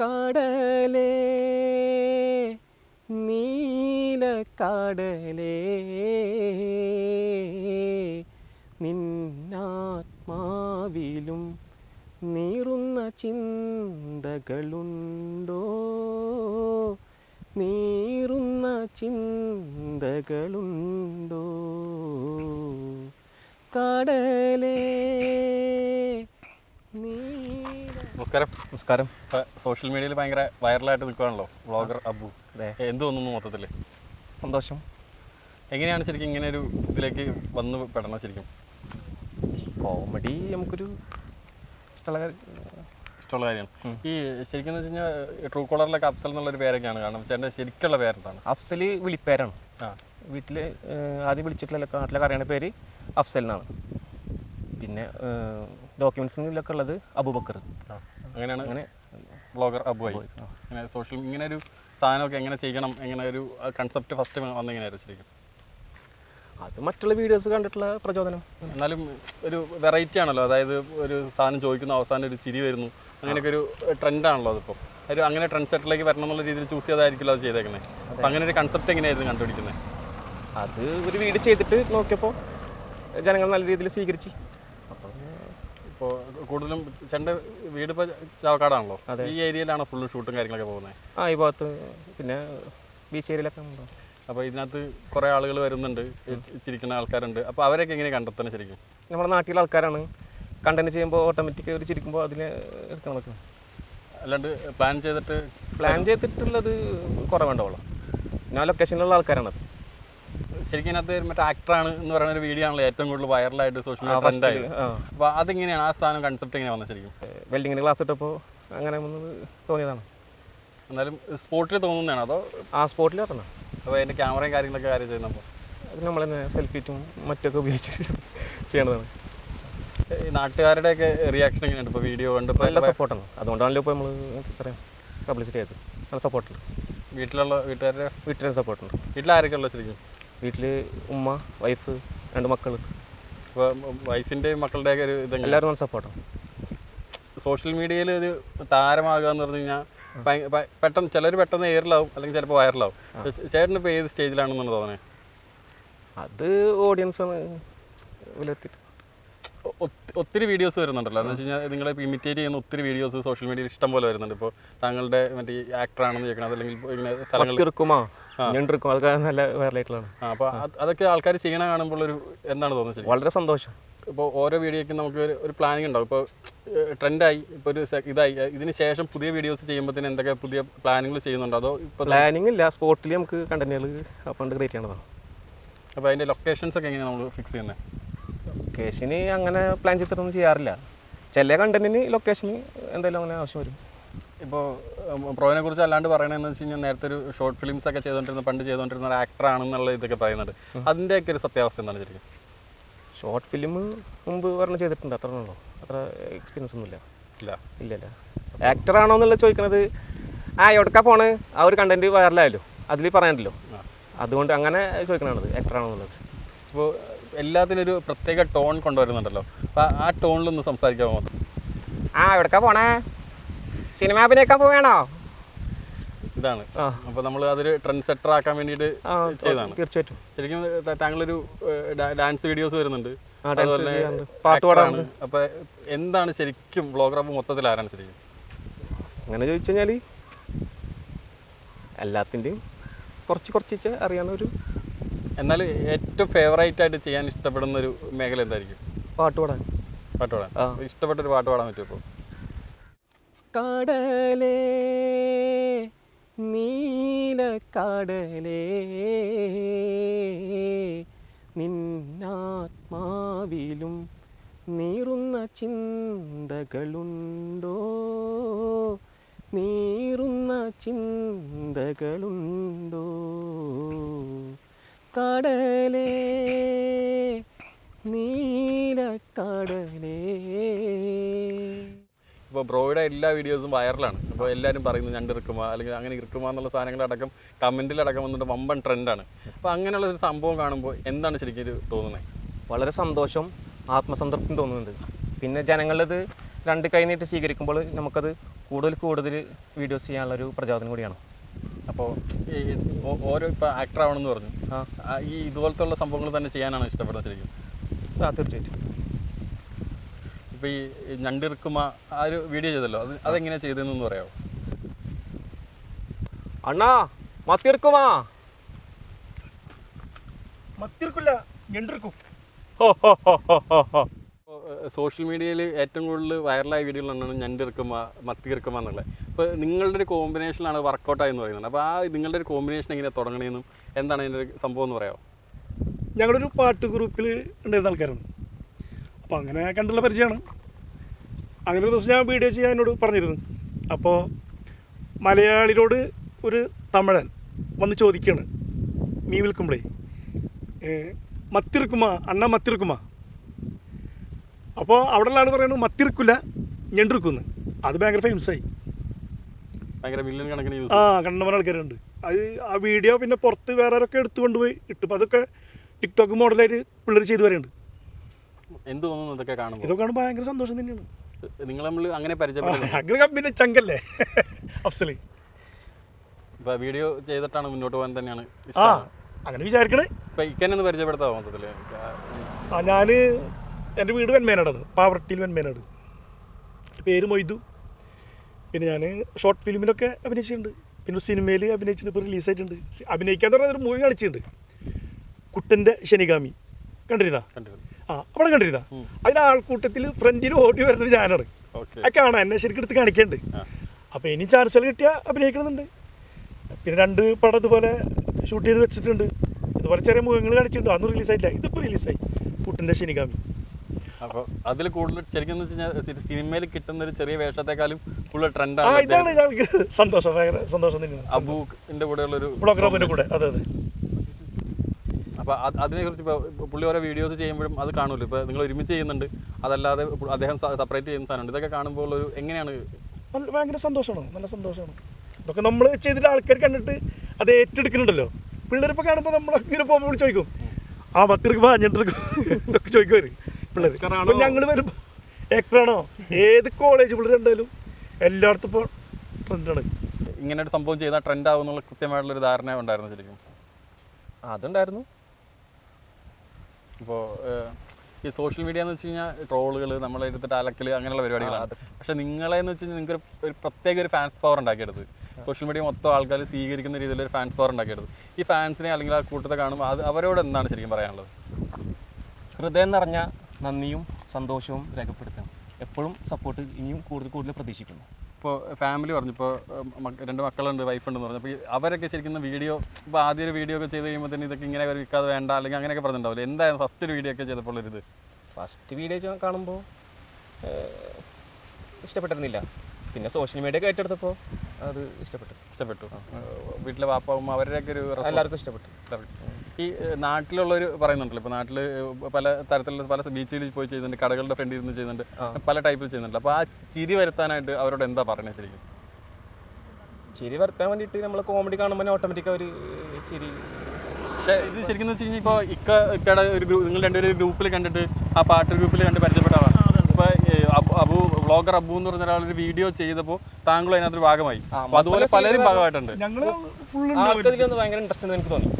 കടലേ നീല കടലേ നിന്നാത്മാവിലും നീറുന്ന ചിന്തകളുണ്ടോ? നീറുന്ന ചിന്തകളുണ്ടോ? കടലേ നീല നമസ്കാരം. നമസ്കാരം. സോഷ്യൽ മീഡിയയിൽ ഭയങ്കര വൈറലായിട്ട് നിൽക്കുകയാണല്ലോ വ്ളോഗർ അബു. എന്ത് തോന്നുന്നു മൊത്തത്തിൽ സന്തോഷം. എങ്ങനെയാണ് ശരിക്കും ഇങ്ങനെ ഒരു ഇതിലേക്ക് വന്ന് പെടണം ശരിക്കും? കോമഡി നമുക്കൊരു ഇഷ്ടമുള്ള കാര്യം. ഇഷ്ടമുള്ള കാര്യമാണ് ഈ ശരിക്കും എന്ന് വെച്ച് കഴിഞ്ഞാൽ ട്രൂ കോളറിലൊക്കെ അഫ്സൽ എന്നുള്ളൊരു പേരൊക്കെയാണ്. കാരണം ചേട്ടന്റെ ശരിക്കുള്ള പേരെന്താണ്? അഫ്സൽ വിളിപ്പേരാണ്. ആ. വീട്ടിൽ ആദ്യം വിളിച്ചിട്ടുള്ള നാട്ടിലൊക്കെ അറിയണ പേര് അഫ്സൽ എന്നാണ്. പിന്നെ ഡോക്യുമെന്റ്സിലൊക്കെ ഉള്ളത് അബുബക്കർ. അങ്ങനെയാണ് അങ്ങനെ ബ്ലോഗർ അബു ആയി. ഇങ്ങനെ സോഷ്യൽ ഇങ്ങനെ ഒരു സാധനമൊക്കെ എങ്ങനെ ചെയ്യണം എങ്ങനെ ഒരു കൺസെപ്റ്റ് ഫസ്റ്റ് വന്നെങ്ങനെയായിരുന്നു ശരിക്കും? അത് മറ്റുള്ള വീഡിയോസ് കണ്ടിട്ടുള്ള പ്രചോദനം. എന്നാലും ഒരു വെറൈറ്റി ആണല്ലോ. അതായത് ഒരു സാധനം ചോദിക്കുന്നു അവസാനം ഒരു ചിരി വരുന്നു. അങ്ങനെയൊക്കെ ഒരു ട്രെൻഡാണല്ലോ അതിപ്പോൾ ഒരു അങ്ങനെ ട്രെൻഡ് സെറ്റിലേക്ക് വരണം എന്നുള്ള രീതിയിൽ ചൂസ് ചെയ്തായിരിക്കുമല്ലോ അത് ചെയ്തേക്കുന്നത് അപ്പം അങ്ങനെ ഒരു കൺസെപ്റ്റ് എങ്ങനെയായിരുന്നു കണ്ടുപിടിക്കുന്നത് അത് ഒരു വീഡിയോ ചെയ്തിട്ട് നോക്കിയപ്പോൾ ജനങ്ങൾ നല്ല രീതിയിൽ സ്വീകരിച്ച്. കൂടുതലും ചെണ്ട വീട് ഇപ്പോൾ ചാവക്കാടാണല്ലോ ഈ ഏരിയയിലാണ് ഫുള്ള് ഷൂട്ടും കാര്യങ്ങളൊക്കെ പോകുന്നത് ആ ഈ ഭാഗത്ത് പിന്നെ ബീച്ച് ഏരിയയിലൊക്കെ ഉണ്ടോ? അപ്പോൾ ഇതിനകത്ത് കുറേ ആളുകൾ വരുന്നുണ്ട് ചിരിക്കുന്ന ആൾക്കാരുണ്ട്. അപ്പോൾ അവരൊക്കെ എങ്ങനെ കണ്ടെത്തണം ശരിക്കും? നമ്മുടെ നാട്ടിലെ ആൾക്കാരാണ്. കണ്ടന്റ് ചെയ്യുമ്പോൾ ഓട്ടോമാറ്റിക് അവർ ചിരിക്കുമ്പോൾ അതിന് എടുക്കാൻ നോക്കും അല്ലാണ്ട് പ്ലാൻ ചെയ്തിട്ട് പ്ലാൻ ചെയ്തിട്ടുള്ളത് കുറവുണ്ടാവുള്ളൂ. ഞാൻ ലൊക്കേഷനിലുള്ള ആൾക്കാരാണത്. ശരിക്കും അതിനകത്ത് മറ്റേ ആക്ടറാണ് എന്ന് പറയുന്ന ഒരു വീഡിയോ ആണല്ലോ ഏറ്റവും കൂടുതൽ വൈറലായിട്ട് സോഷ്യൽ മീഡിയ ട്രെൻഡായി ആയി അപ്പോൾ അതെങ്ങനെയാണ് ആ സാധനം കൺസെപ്റ്റ് എങ്ങനെ വന്നത് ശരിക്കും? വെൽഡിങ്ങിന് ക്ലാസ് ഇട്ടപ്പോൾ അങ്ങനെ വന്നത് തോന്നിയതാണ്. എന്നാലും സ്പോട്ടിൽ തോന്നുന്നതാണ് അതോ ആ സ്പോട്ടിൽ പറഞ്ഞ അപ്പോൾ അതിന്റെ ക്യാമറയും കാര്യങ്ങളൊക്കെ കാര്യം ചെയ്യുന്നപ്പോൾ അത് നമ്മൾ തന്നെ സെൽഫിറ്റും മറ്റൊക്കെ ഉപയോഗിച്ച് ചെയ്യണതാണ്. ഈ നാട്ടുകാരുടെയൊക്കെ റിയാക്ഷൻ എങ്ങനെയാണ് ഇപ്പോൾ വീഡിയോ കണ്ടപ്പോൾ നല്ല സപ്പോർട്ടാണ് അതുകൊണ്ടാണല്ലോ ഇപ്പോൾ നമ്മൾ പറയാം പബ്ലിസിറ്റി ആയത്. നല്ല സപ്പോർട്ടുണ്ട് വീട്ടിലുള്ള വീട്ടുകാരുടെ വീട്ടിലെ സപ്പോർട്ടുണ്ട് വീട്ടിലാരൊക്കെ ഉള്ളത് ശരിക്കും? വീട്ടിൽ ഉമ്മ വൈഫ് രണ്ട് മക്കൾ ഇപ്പോൾ വൈഫിന്റെയും മക്കളുടെയൊക്കെ ഒരു എല്ലാവരും നല്ല സപ്പോർട്ടാണ് സോഷ്യൽ മീഡിയയിൽ ഒരു താരമാകുക എന്ന് പറഞ്ഞു കഴിഞ്ഞാൽ പെട്ടെന്ന് ചിലർ പെട്ടെന്ന് എയറിലാവും അല്ലെങ്കിൽ ചിലപ്പോൾ വൈറലാവും ചേട്ടൻ ഇപ്പോൾ ഏത് സ്റ്റേജിലാണെന്നാണ് തോന്നുന്നത് അത് ഓഡിയൻസ് ഒത്തിരി വീഡിയോസ് വരുന്നുണ്ടല്ലോ. എന്ന് വെച്ച് കഴിഞ്ഞാൽ നിങ്ങളെ ഇമിറ്റേറ്റ് ചെയ്യുന്ന ഒത്തിരി വീഡിയോസ് സോഷ്യൽ മീഡിയയിൽ ഇഷ്ടം പോലെ വരുന്നുണ്ട്. ഇപ്പോൾ താങ്കളുടെ മറ്റേ ആക്ടറാണെന്ന് ചോദിക്കണം അതല്ലെങ്കിൽ ഇങ്ങനെ സ്ഥലങ്ങളിൽ ഞണ്ടിറുക്കും അതൊക്കെ നല്ല വൈറലായിട്ടുള്ളതാണ് അപ്പോൾ അതൊക്കെ ആൾക്കാർ ചെയ്യണ കാണുമ്പോൾ ഒരു എന്താണ് തോന്നുന്നത് വളരെ സന്തോഷം. ഇപ്പോൾ ഓരോ വീഡിയോയ്ക്കും നമുക്ക് ഒരു- പ്ലാനിങ് ഉണ്ടാവും. ഇപ്പോൾ ട്രെൻഡായി ഇപ്പോൾ ഒരു ഇതായി. ഇതിന് ശേഷം പുതിയ വീഡിയോസ് ചെയ്യുമ്പോൾ എന്തൊക്കെ പുതിയ പ്ലാനിങ്ങൾ ചെയ്യുന്നുണ്ടോ? അതോ ഇപ്പോൾ പ്ലാനിങ് ഇല്ല. സ്പോട്ടിൽ നമുക്ക് കണ്ടന്റുകൾ അപ്പണ്ട് ക്രിയേറ്റ് ചെയ്യണതാണ്. അപ്പോൾ അതിന്റെ ലൊക്കേഷൻസ് ഒക്കെ എങ്ങനെയാണ് നമ്മൾ ഫിക്സ് ചെയ്യുന്നത് ലൊക്കേഷന് അങ്ങനെ പ്ലാൻ ചെയ്തിട്ടൊന്നും ചെയ്യാറില്ല. ചില കണ്ടന്റിന് ലൊക്കേഷന് എന്തെങ്കിലും അങ്ങനെ ആവശ്യം വരും. ഇപ്പോൾ പ്രോവിനെ കുറിച്ച് അല്ലാണ്ട് പറയണതെന്ന് വെച്ച് കഴിഞ്ഞാൽ നേരത്തെ ഒരു ഷോർട്ട് ഫിലിംസ് ഒക്കെ ചെയ്തുകൊണ്ടിരുന്ന പണ്ട് ചെയ്തുകൊണ്ടിരുന്ന ഒരു ആക്ടർ ആണെന്നുള്ള ഇതൊക്കെ പറയുന്നുണ്ട്. അതിന്റെയൊക്കെ ഒരു സത്യാവസ്ഥ എന്താണ് ശരിക്കും? ഷോർട്ട് ഫിലിം മുമ്പ് പറഞ്ഞ് ചെയ്തിട്ടുണ്ട് അത്ര ഉള്ളൂ. അത്ര എക്സ്പീരിയൻസ് ഒന്നുമില്ല. ഇല്ല. ഇല്ല ഇല്ല. ആക്ടർ ആണോ എന്നുള്ളത് ചോദിക്കണത് ആ എവിടക്കാ പോണ്? ആ ഒരു കണ്ടന്റ് വൈറലായല്ലോ അതിൽ പറയാനല്ലോ. അതുകൊണ്ട് അങ്ങനെ ചോദിക്കണത് ആക്ടർ ആണോ എന്നുള്ളത്. ഇപ്പോൾ എല്ലാത്തിനും ഒരു പ്രത്യേക ടോൺ കൊണ്ടുവരുന്നുണ്ടല്ലോ. അപ്പോൾ ആ ടോണിലൊന്ന് സംസാരിക്കാൻ പോകുന്നത് ആ എവിടക്കാ പോണേ? സിനിമ അഭിനയിക്കാൻ പോവേണോ ഇതാണ്. അപ്പോൾ നമ്മൾ അതൊരു ട്രെൻഡ് സെറ്റർ ആക്കാൻ വേണ്ടിയിട്ട് ചെയ്തതാണ്. തീർച്ചയായിട്ടും. ശരിക്കും താങ്കളൊരു ഡാൻസ് വീഡിയോസ് വരുന്നുണ്ട്. അതുപോലെ പാട്ട് പാടാറുണ്ട്. അപ്പോൾ എന്താണ് ശരിക്കും ബ്ലോഗർ അപ്പോൾ മൊത്തത്തിൽ ആരാണ് ശരിക്കും? അങ്ങനെ ചോദിച്ചു കഴിഞ്ഞാൽ എല്ലാത്തിന്റെയും കുറച്ച് കുറച്ച് അറിയാവുന്ന ഒരു എന്നാൽ ഏറ്റവും ഫേവറേറ്റ് ആയിട്ട് ചെയ്യാൻ ഇഷ്ടപ്പെടുന്ന ഒരു മേഖല എന്തായിരിക്കും? പാട്ട് പാടാൻ. പാട്ട് പാടാൻ. ഇഷ്ടപ്പെട്ട ഒരു പാട്ട് പാടാൻ പറ്റുമോ ഇപ്പോൾ കടലേ നീല നീലക്കടലേ നിന്നാത്മാവിലും നീറുന്ന ചിന്തകളുണ്ടോ? നീറുന്ന ചിന്തകളുണ്ടോ? കടലേ നീലക്കടലേ ഇപ്പോൾ ബ്രോയുടെ എല്ലാ വീഡിയോസും വൈറലാണ്. അപ്പോൾ എല്ലാവരും പറയുന്നു ഞണ്ട് ഇറുക്കുമ അല്ലെങ്കിൽ അങ്ങനെ ഇറുക്കുമ എന്നുള്ള സാധനങ്ങളടക്കം കമന്റിലടക്കം വന്നിട്ട് വമ്പൻ ട്രെൻഡാണ് അപ്പോൾ അങ്ങനെയുള്ള ഒരു സംഭവം കാണുമ്പോൾ എന്താണ് ശരിക്കും തോന്നുന്നത് വളരെ സന്തോഷം ആത്മസംതൃപ്തി തോന്നുന്നുണ്ട്. പിന്നെ ജനങ്ങളത് രണ്ട് കൈ നീട്ടി സ്വീകരിക്കുമ്പോൾ നമുക്കത് കൂടുതൽ കൂടുതൽ വീഡിയോസ് ചെയ്യാനുള്ളൊരു പ്രചോദനം കൂടിയാണ്. അപ്പോൾ ഓരോ ഇപ്പോൾ ആക്ടർ ആവണമെന്ന് പറഞ്ഞു. ഈ ഇതുപോലത്തെ ഉള്ള സംഭവങ്ങൾ തന്നെ ചെയ്യാനാണ് ഇഷ്ടപ്പെടുന്നത് ശരിക്കും? ആ തീർച്ചയായിട്ടും. ഇപ്പോൾ ഈ ഞണ്ടിറുക്കുമ ആ ഒരു വീഡിയോ ചെയ്തല്ലോ. അത് അതെങ്ങനെയാണ് ചെയ്തതെന്നൊന്ന് പറയാമോ അണ്ണാ മത്തിർക്കുമാ മത്തിർക്കില്ല ഞണ്ടിർക്കും സോഷ്യൽ മീഡിയയിൽ ഏറ്റവും കൂടുതൽ വൈറലായ വീഡിയോകളാണ് ഞണ്ടിറുക്കുമ മത്തിർക്കുമ എന്നുള്ളത്. അപ്പോൾ നിങ്ങളുടെ ഒരു കോമ്പിനേഷനാണ് വർക്കൗട്ടായി എന്ന് പറയുന്നത്. അപ്പോൾ ആ നിങ്ങളുടെ ഒരു കോമ്പിനേഷൻ എങ്ങനെയാണ് തുടങ്ങണേന്നും എന്താണ് അതിന്റെ ഒരു സംഭവം എന്ന് പറയാമോ ഞങ്ങളൊരു പാട്ട് ഗ്രൂപ്പിൽ ഉണ്ടായിരുന്ന ആൾക്കാരാണ്. അപ്പോൾ അങ്ങനെ കണ്ടുള്ള പരിചയമാണ്. അങ്ങനെ ഒരു ദിവസം ഞാൻ വീഡിയോ ചെയ്യാൻ എന്നോട് പറഞ്ഞിരുന്നു. അപ്പോൾ മലയാളിയോട് ഒരു തമിഴൻ വന്ന് ചോദിക്കുകയാണ് മീ വിൽക്കുമ്പോഴേ മത്തിറുക്കുമ അണ്ണ മത്തിറുക്കുമ അപ്പോൾ അവിടെയുള്ള ആൾ പറയുന്നത് മത്തിറുക്കില്ല ഞണ്ടിറുക്കുന്ന് അത് ഭയങ്കര ഫേമസ് ആയി. ഭയങ്കര മില്യൺ കണക്കിന് യൂസ് ആ കണ്ടമാനം ആൾക്കാരുണ്ട്. അത് ആ വീഡിയോ പിന്നെ പുറത്ത് വേറെ ആരൊക്കെ എടുത്തു കൊണ്ടുപോയി ഇട്ടു അപ്പോൾ അതൊക്കെ ടിക്ടോക്ക് മോഡലായിട്ട് പിള്ളേർ ചെയ്തു വരുന്നുണ്ട് എന്ത് തോന്നുന്നു ഇതൊക്കെ കാണുമ്പോൾ? ഇതൊക്കെ കാണുമ്പോൾ ഭയങ്കര സന്തോഷം തന്നെയാണ്. നിങ്ങൾ നമ്മൾ അങ്ങനെ പരിചയപ്പെടുന്നത് അങ്ങനെ ചങ്കല്ലേ? അഫ്സലി. ഇപ്പൊ വീഡിയോ ചെയ്തിട്ടാണ് മുന്നോട്ട് പോകാൻ തന്നെയാണ് ആ അങ്ങനെ വിചാരിക്കണേ. ഇപ്പൊ ഇക്കന്നെ ഒന്ന് പരിചയപ്പെടുത്താമോ മൊത്തത്തിൽ ആ ഞാൻ എന്റെ വീട് വെൺമേനാടാണ് പാവർട്ടിയിൽ വെൺമേനാട് പേര് മൊയ്തു. പിന്നെ ഞാൻ ഷോർട്ട് ഫിലിമിലൊക്കെ അഭിനയിച്ചിട്ടുണ്ട്. പിന്നെ സിനിമയിൽ അഭിനയിച്ചിട്ടുണ്ട് ഇപ്പോൾ റിലീസായിട്ടുണ്ട് അഭിനയിക്കാന്ന് പറഞ്ഞാൽ ഒരു മൂവി കാണിച്ചിട്ടുണ്ട്. കുട്ടന്റെ ശനികാമി കണ്ടിരുന്നാ? കണ്ടിരുന്നു. ആ അവിടെ കണ്ടിരുന്നാ? അതിന് ആൾക്കൂട്ടത്തിൽ ഫ്രണ്ടിൽ ഓടി വരുന്ന ഞാനാണ്. അതൊക്കെയാണ് ആ കാണാൻ എന്നെ ശരിക്കും എടുത്ത് കാണിക്കണ്ട്. അപ്പൊ അപ്പോൾ ഇനി ചാൻസൽ കിട്ടിയാൽ അഭിനയിക്കണമെന്നുണ്ട്. പിന്നെ രണ്ട് പടം ഇതുപോലെ ഷൂട്ട് ചെയ്ത് വെച്ചിട്ടുണ്ട്. ഇതുപോലെ ചെറിയ മുഖങ്ങൾ കാണിച്ചിട്ടുണ്ട്. അന്ന് റിലീസായില്ല ഇതിപ്പോൾ റിലീസായി കുട്ടന്റെ ശനികാമി. അപ്പോൾ അതിൽ കൂടുതൽ ശരിക്കും സിനിമയിൽ കിട്ടുന്ന ഒരു ചെറിയ വേഷത്തെക്കാളും ഉള്ള ട്രെൻഡാണ് ഇതാണ് ഞങ്ങൾക്ക് സന്തോഷം. ഭയങ്കര സന്തോഷം തന്നെയാണ്. അബൂന്റെ കൂടെയുള്ള ഒരു ബ്ലോഗ്രാമിന്റെ കൂടെ. അതെ അതെ. അപ്പോൾ അതിനെക്കുറിച്ച് ഇപ്പോൾ പുള്ളി ഓരോ വീഡിയോസ് ചെയ്യുമ്പോഴും അത് കാണുമല്ലോ. ഇപ്പോൾ നിങ്ങൾ ഒരുമിച്ച് ചെയ്യുന്നുണ്ട്. അതല്ലാതെ അദ്ദേഹം സെപ്പറേറ്റ് ചെയ്യുന്ന സാധനമുണ്ട്. ഇതൊക്കെ കാണുമ്പോൾ ഒരു എങ്ങനെയാണ്? നല്ല ഭയങ്കര സന്തോഷമാണ്. നല്ല സന്തോഷമാണ്. ഇതൊക്കെ നമ്മൾ ചെയ്തിട്ട് ആൾക്കാർ കണ്ടിട്ട് അത് ഏറ്റെടുക്കുന്നുണ്ടല്ലോ. പിള്ളേരിപ്പോൾ കാണുമ്പോൾ നമ്മൾ ഇങ്ങനെ പോകുമ്പോൾ ചോദിക്കും ആ പത്തിർക്ക് പറഞ്ഞിട്ടിരിക്കും ഇതൊക്കെ ചോദിക്കും അവർ പിള്ളേർ അപ്പോൾ ഞങ്ങൾ വരുമ്പോൾ ഏക്കറാണോ? ഏത് കോളേജ് പിള്ളേർ ഉണ്ടായാലും എല്ലായിടത്തും ഇപ്പോൾ ട്രെൻഡാണ് ഇങ്ങനെ ഒരു സംഭവം ചെയ്താൽ ട്രെൻഡ് ആവുന്നുള്ള കൃത്യമായിട്ടുള്ളൊരു ധാരണ ഉണ്ടായിരുന്നു ശരിക്കും? അതുണ്ടായിരുന്നു. ഇപ്പോൾ ഈ സോഷ്യൽ മീഡിയ എന്ന് വെച്ച് കഴിഞ്ഞാൽ ട്രോളുകൾ നമ്മളെ എടുത്തിട്ട് അലക്കൽ അങ്ങനെയുള്ള പരിപാടികളാണ്. പക്ഷെ നിങ്ങളെ എന്ന് വെച്ച് കഴിഞ്ഞാൽ നിങ്ങൾക്ക് ഒരു- ഒരു പ്രത്യേക ഒരു ഫാൻസ് പവർ ഉണ്ടാക്കിയെടുത്ത്. സോഷ്യൽ മീഡിയ മൊത്തം ആൾക്കാർ സ്വീകരിക്കുന്ന രീതിയിൽ ഒരു ഫാൻസ് പവർ ഉണ്ടാക്കിയെടുത്ത്. ഈ ഫാൻസിനെ അല്ലെങ്കിൽ ആ കൂട്ടത്തെ കാണുമ്പോൾ അത് അവരോട് എന്താണ് ശരിക്കും പറയാനുള്ളത്? ഹൃദയം നിറഞ്ഞ നന്ദിയും സന്തോഷവും രേഖപ്പെടുത്തണം എപ്പോഴും സപ്പോർട്ട് ഇനിയും കൂടുതൽ കൂടുതൽ പ്രതീക്ഷിക്കുന്നു. ഇപ്പോൾ ഫാമിലി പറഞ്ഞു ഇപ്പോൾ രണ്ട് മക്കളുണ്ട് വൈഫുണ്ടെന്ന് പറഞ്ഞു. അപ്പോൾ അവരൊക്കെ ശരിക്കും വീഡിയോ ഇപ്പോൾ ആദ്യം ഒരു വീഡിയോ ഒക്കെ ചെയ്ത് കഴിയുമ്പോൾ തന്നെ ഇതൊക്കെ ഇങ്ങനെ വിൽക്കാതെ വേണ്ട അല്ലെങ്കിൽ അങ്ങനെയൊക്കെ പറഞ്ഞിട്ടുണ്ടാവില്ല? എന്തായാലും ഫസ്റ്റ് ഒരു വീഡിയോ ഒക്കെ ചെയ്തപ്പോൾ ഇത്? ഫസ്റ്റ് വീഡിയോ കാണുമ്പോൾ ഇഷ്ടപ്പെട്ടിരുന്നില്ല. പിന്നെ സോഷ്യൽ മീഡിയ ഒക്കെ ഏറ്റെടുത്തപ്പോൾ അത് ഇഷ്ടപ്പെട്ടു. ഇഷ്ടപ്പെട്ടു. വീട്ടിലെ വാപ്പാവും അവരുടെയൊക്കെ ഒരു എല്ലാവർക്കും ഇഷ്ടപ്പെട്ടു. ഇഷ്ടപ്പെട്ടു ഈ നാട്ടിലുള്ളവർ പറയുന്നുണ്ടല്ലോ ഇപ്പോൾ നാട്ടിൽ പല തരത്തിലുള്ള പല ബീച്ചിൽ പോയി ചെയ്യുന്നുണ്ട് കടകളുടെ ഫ്രണ്ടിൽ ഇരുന്ന് ചെയ്യുന്നുണ്ട് പല ടൈപ്പിൽ ചെയ്യുന്നുണ്ട്. അപ്പോൾ ആ ചിരി വരുത്താനായിട്ട് അവരോട് എന്താ പറയണേ ശരിക്കും? ചിരി വരുത്താൻ വേണ്ടിയിട്ട് നമ്മൾ കോമഡി കാണുമ്പോൾ ഓട്ടോമാറ്റിക് അവർ ചിരി. പക്ഷേ ഇത് ശരിക്കും എന്ന് വെച്ച് കഴിഞ്ഞാൽ ഇപ്പോൾ ഇക്ക ഇക്കയുടെ ഒരു ഗ്രൂപ്പ് നിങ്ങൾ രണ്ടുപേരും ഒരു ഗ്രൂപ്പിൽ കണ്ടിട്ട് ആ പാട്ട് ഗ്രൂപ്പിൽ കണ്ട് പരിചയപ്പെട്ട ആളാണ് ഇപ്പോൾ അബു വ്ളോഗർ അബു എന്ന് പറഞ്ഞ ഒരാളൊരു വീഡിയോ ചെയ്തപ്പോൾ താങ്കൾ അതിനകത്തൊരു ഭാഗമായി. അപ്പോൾ അതുപോലെ പലരും ഭാഗമായിട്ടുണ്ട്. ഞങ്ങൾ ഭയങ്കര ഇൻട്രസ്റ്റ് എനിക്ക് തോന്നി.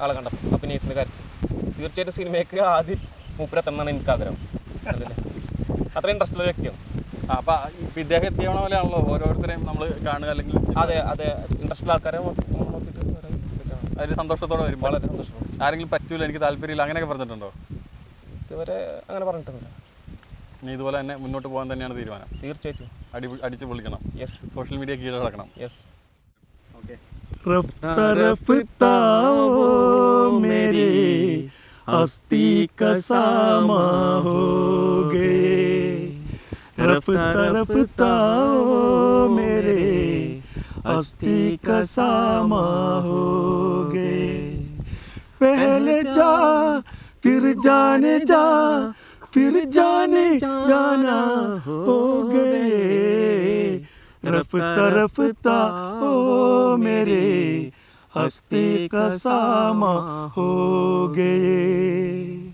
ആളെ കണ്ടപ്പോൾ അഭിനയത്തിന്റെ കാര്യത്തിൽ. തീർച്ചയായിട്ടും സിനിമയ്ക്ക് ആദ്യം മൂപ്പരെത്തണമെന്നാണ് എനിക്ക് ആഗ്രഹം അല്ലല്ലേ അത്ര ഇൻട്രസ്റ്റ് ഉള്ള വ്യക്തിയാണ്. അപ്പൊ ഇദ്ദേഹം എത്തിയവണ പോലെയാണല്ലോ ഓരോരുത്തരെയും നമ്മൾ കാണുക അല്ലെങ്കിൽ അതെ അതെ. ഇൻട്രസ്റ്റ് ഉള്ള ആൾക്കാരെ നോക്കി- നോക്കിയിട്ട് അതിൽ സന്തോഷത്തോടെ വരും. വളരെ സന്തോഷം ആരെങ്കിലും പറ്റൂല എനിക്ക് താല്പര്യമില്ല. അങ്ങനെയൊക്കെ പറഞ്ഞിട്ടുണ്ടോ? ഇതുവരെ അങ്ങനെ പറഞ്ഞിട്ടൊന്നുമില്ല. ഇനി ഇതുപോലെ തന്നെ മുന്നോട്ട് പോകാൻ തന്നെയാണ് തീരുമാനം. തീർച്ചയായിട്ടും. അടി അടിച്ച് പൊളിക്കണം. യെസ് സോഷ്യൽ മീഡിയ കീഴടക്കണം യെസ് रफ्ता रफ्ता ओ मेरे हस्ती का सामा हो गए। रफ्ता रफ्ता ओ मेरे हस्ती का सामा हो गए। पहले जा फिर जाने जा फिर जाने जाना हो रफ्ता हो मेरे हस्ती का सामा हो गए।